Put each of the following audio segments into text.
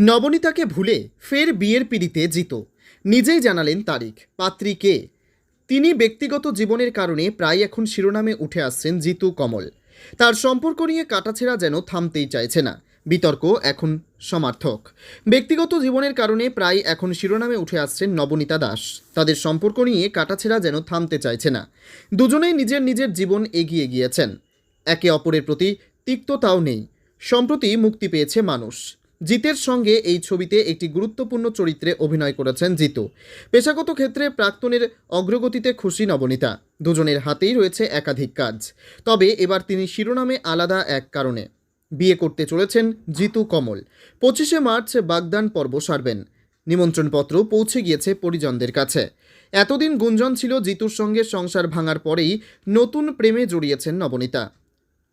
নবনীতাকে ভুলে ফের বিয়ের পিড়িতে জিত। নিজেই জানালেন তারিখ। পাত্রী কে? তিনি ব্যক্তিগত জীবনের কারণে প্রায় এখন শিরোনামে উঠে আসছেন জিতু কমল। তার সম্পর্ক নিয়ে কাটাছেড়া যেন থামতেই চাইছে না। বিতর্ক এখন সমার্থক। ব্যক্তিগত জীবনের কারণে প্রায় এখন শিরোনামে উঠে আসছেন নবনীতা দাস। তাদের সম্পর্ক নিয়ে কাটাছেড়া যেন থামতে চাইছে না। দুজনেই নিজের নিজের জীবন এগিয়ে গিয়েছেন। একে অপরের প্রতি তিক্ততাও নেই। সম্প্রতি মুক্তি পেয়েছে মানুষ। জিতের সঙ্গে এই ছবিতে একটি গুরুত্বপূর্ণ চরিত্রে অভিনয় করেছেন জিতু। পেশাগত ক্ষেত্রে প্রাক্তনের অগ্রগতিতে খুশি নবনীতা। দুজনের হাতেই রয়েছে একাধিক কাজ। তবে এবার তিনি শিরোনামে আলাদা এক কারণে। বিয়ে করতে চলেছেন জিতু কমল। পঁচিশে মার্চ বাগদান পর্ব সারবেন। নিমন্ত্রণপত্র পৌঁছে গিয়েছে পরিজনদের কাছে। এতদিন গুঞ্জন ছিল জিতুর সঙ্গে সংসার ভাঙার পরেই নতুন প্রেমে জড়িয়েছেন নবনীতা।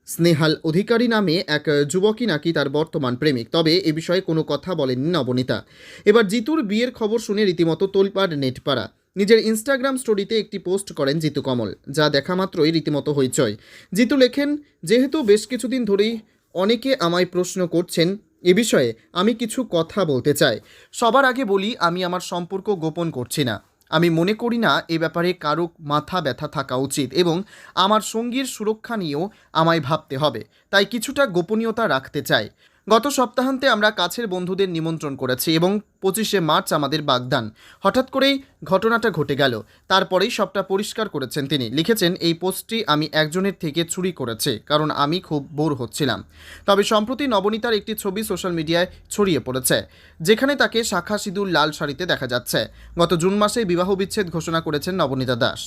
স্নেহাল অধিকারী নামে এক যুবকই নাকি তার বর্তমান প্রেমিক। তবে এ বিষয়ে কোনো কথা বলেননি নবনীতা। এবার জিতুর বিয়ের খবর শুনে রীতিমতো তোলপাড় নেটপাড়া। নিজের ইনস্টাগ্রাম স্টোরিতে একটি পোস্ট করেন জিতু কমল, যা দেখা মাত্রই রীতিমতো হইচয় জিতু লেখেন, যেহেতু বেশ কিছুদিন ধরেই অনেকে আমায় প্রশ্ন করছেন, এ বিষয়ে আমি কিছু কথা বলতে চাই। সবার আগে বলি, আমি আমার সম্পর্ক গোপন করছি না। আমি মনে করি না এ ব্যাপারে কারও মাথা ব্যথা থাকা উচিত এবং আমার সঙ্গীর সুরক্ষা নিয়েও আমায় ভাবতে হবে, তাই কিছুটা গোপনীয়তা রাখতে চাই। গত সপ্তাহান্তে আমরা কাছের বন্ধুদের নিমন্ত্রণ করেছি এবং পঁচিশে মার্চ আমাদের বাগদান। হঠাৎ করেই ঘটনাটা ঘটে গেল। তারপরেই সবটা পরিষ্কার করেছেন তিনি। লিখেছেন, এই পোস্টটি আমি একজনের থেকে চুরি করেছে, কারণ আমি খুব বোর হচ্ছিলাম। তবে সম্প্রতি নবনীতার একটি ছবি সোশ্যাল মিডিয়ায় ছড়িয়ে পড়েছে, যেখানে তাকে শাখা সিঁদুর লাল শাড়িতে দেখা যাচ্ছে। গত জুন মাসে বিবাহ বিচ্ছেদ ঘোষণা করেছেন নবনীতা দাস।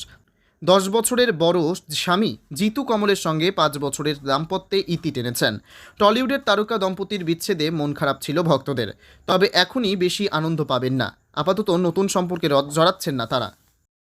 দশ বছরের বড় স্বামী জিতু কমলের সঙ্গে পাঁচ বছরের দাম্পত্যে ইতি টেনেছেন। টলিউডের তারকা দম্পতির বিচ্ছেদে মন খারাপ ছিল ভক্তদের। তবে এখনই বেশি আনন্দ পাবেন না। আপাতত নতুন সম্পর্কে রথ জড়াচ্ছেন না তারা।